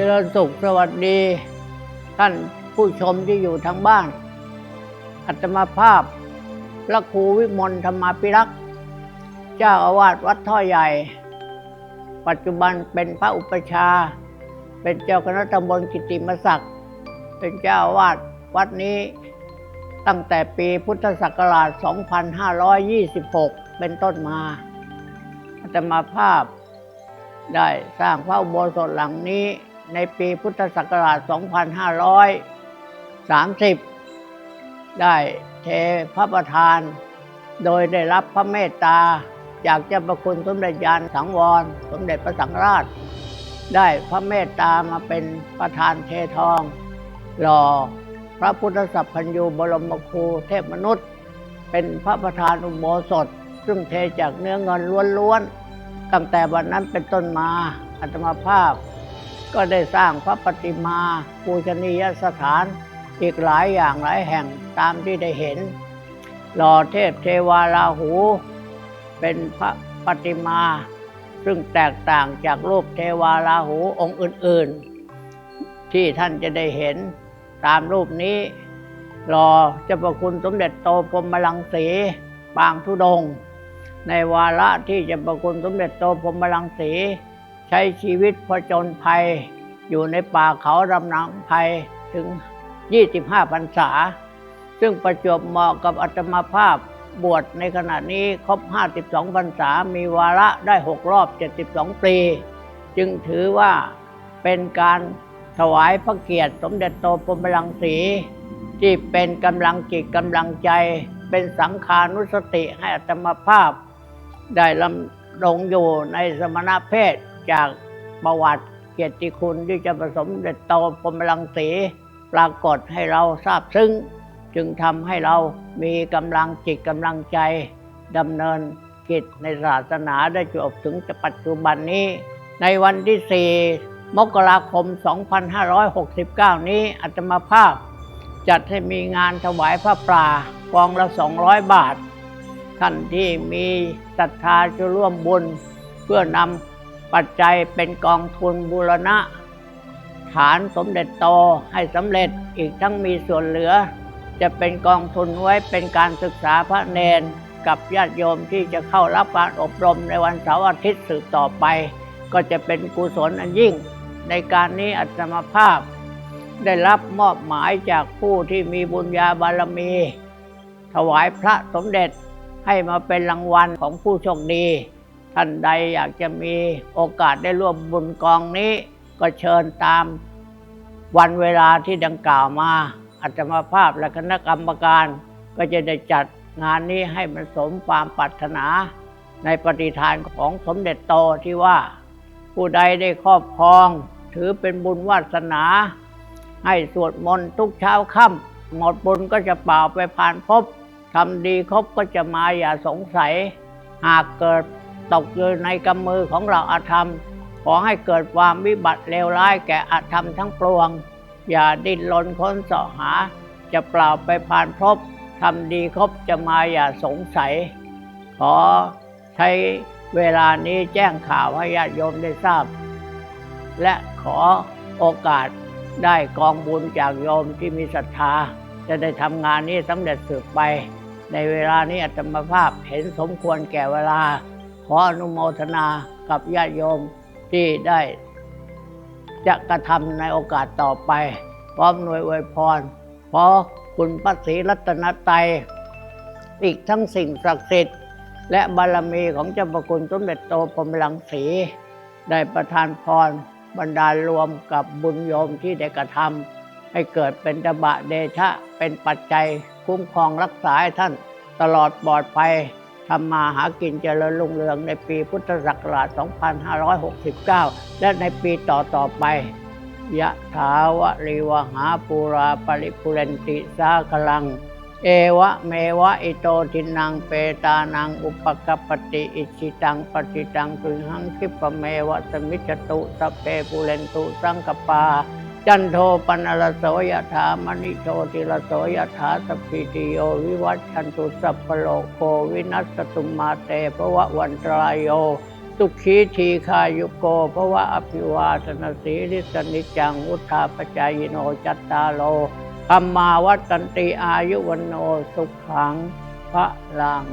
จริญสุขสวัสดี ท่านผู้ชมที่อยู่ทางบ้าน อัตมาภาพพระครูวิมลธรรมาภิรักษ์เจ้าอาวาสวัดท่อใหญ่ ปัจจุบันเป็นพระอุปชา เป็นเจ้าคณะตำบลกิติมศักดิ์เป็นเจ้าอาวาสวัดนี้ตั้งแต่ปีพุทธศักราช 2526 เป็นต้นมาอาตมาภาพได้สร้างพระอุโบสถหลังนี้ ในปีพุทธศักราช 2530 ได้เทพระประธาน โดยได้รับพระเมตตา จากเจ้าประคุณสมเด็จยานสังวร สมเด็จพระสังฆราช ได้พระเมตตามาเป็นประธานเททอง หล่อพระพุทธสัพพัญญูบรมครูเทพมนุษย์ เป็นพระประธานอุโบสถ ซึ่งเทจากเนื้อเงินล้วนๆตั้งแต่วันนั้นเป็นต้นมาอาตมาภาพ ก็ได้สร้างพระปฏิมาปูชนียสถานอีกหลายอย่างหลายแห่งตามที่ได้เห็น หล่อเทพเทวาราหู เป็นพระปฏิมา ซึ่งแตกต่างจากรูปเทวาราหูองค์อื่น ๆ ที่ท่านจะได้เห็นตามรูปนี้รอเจ้าประคุณสมเด็จโตพรหมลังสีปางทุดง ในวาระที่เจ้าประคุณสมเด็จโตพรหมลังสี ใช้ชีวิตผจญภัย อยู่ในป่าเขารำนังภัยถึง 25พรรษา ซึ่งประจวบเหมาะกับอัตมาภาพบวชในขณะนี้ครบ 52พรรษา มีวาระได้ 6 รอบ 72 ปี จึงถือว่าเป็นการถวายพระเกียรติสมเด็จโตพรมรังสี ที่เป็นกำลังจิตกำลังใจ เป็นสังขานุสติให้อัตมาภาพ ได้ลำลงอยู่ในสมณเพศ จากประวัติเกียรติคุณที่จะผสมเด็จโตพรมรังสีปรากฏให้เราทราบซึ้ง จึงทำให้เรามีกำลังจิตกำลังใจดำเนินกิจในศาสนาได้จบถึงปัจจุบันนี้ ในวันที่ 4 มกราคม 2569 นี้อาตมาภาพ จัดให้มีงานถวายพระป่ากองละ 200 บาท ท่านที่มีศรัทธาจะร่วมบุญ เพื่อนำ ปัจจัยเป็นกองทุนบูรณะ ฐานสมเด็จโตให้สำเร็จอีกทั้งมีส่วนเหลือ จะเป็นกองทุนไว้เป็นการศึกษาพระเนน กับญาติโยมที่จะเข้ารับการอบรมในวันเสาร์อาทิตย์สืบต่อไป ก็จะเป็นกุศลอันยิ่ง ในการนี้อัตมาภาพ ได้รับมอบหมายจากผู้ที่มีบุญญาบารมี ถวายพระสมเด็จให้มาเป็นรางวัลของผู้โชคดี ท่านใดอยากจะมีโอกาสได้ร่วมบุญกองนี้ ก็เชิญตามวันเวลาที่ดังกล่าวมาอัตมาภาพและคณะกรรมการ ก็จะได้จัดงานนี้ให้มันสมความปรารถนา ในปฏิฐานของสมเด็จโตที่ว่า ผู้ใดได้ครอบครอง ถือเป็นบุญวาสนา ให้สวดมนต์ทุกเช้าค่ำหมดบุญก็จะเปล่าไปผ่านภพทำดีครบก็จะมาอย่าสงสัย หากเกิด ตกอยู่ในกำมือของเราอาธรรม ขอให้เกิดความวิบัติเลวร้ายแก่อาธรรมทั้งปวง อย่าดิ้นรนค้นเสาะหา จะเปล่าไปผ่านภพทำดีครบจะมาอย่าสงสัย ขอใช้เวลานี้แจ้งข่าวให้ญาติโยมได้ทราบ และขอโอกาสได้กองบุญจากโยมที่มีศรัทธา จะได้ทำงานนี้สำเร็จสืบไป ในเวลานี้อัตมาภาพเห็นสมควรแก่เวลา ขออนุโมทนากับญาติโยมที่ได้จะกระทำในโอกาสต่อไป พร้อมหน่วยอวยพรเพราะคุณพระศรีรัตนตรัยอีกทั้งสิ่งศักดิ์สิทธิ์ และบารมีของเจ้าประคุณสมเด็จโตพรมรังสี ได้ประทานพรบรรดาลรวมกับบุญโยมที่ได้กระทำให้เกิดเป็นตบะเดชะเป็นปัจจัยคุ้มครองรักษาให้ท่านตลอดปลอดภัย ทำมาหากินเจริญรุ่งเรืองในปีพุทธศักราช 2569 และในปีต่อต่อๆไปยะถาวะริวหาปูราปริปุเรนติสาคลัง เอวะเมวะอิโตทินังเปตานังอุปกปปติอิชิตังปฏิตังตุหังคิปะเมวะสมิจตุสเพปุเรนตุสังกปา จันโทปนรโสยถามณิโชติรโสยถาสพพิติโยวิวัชชันตุสัพพโลกโควินัสตุมาเตภวะวันตรายโยสุขีทีคายุโกภวะอภิวาทนาสีริสนิจังอุทาปจายโนจัตตาโลธรรมาวัตันติอายุวันโนสุขังพระลัง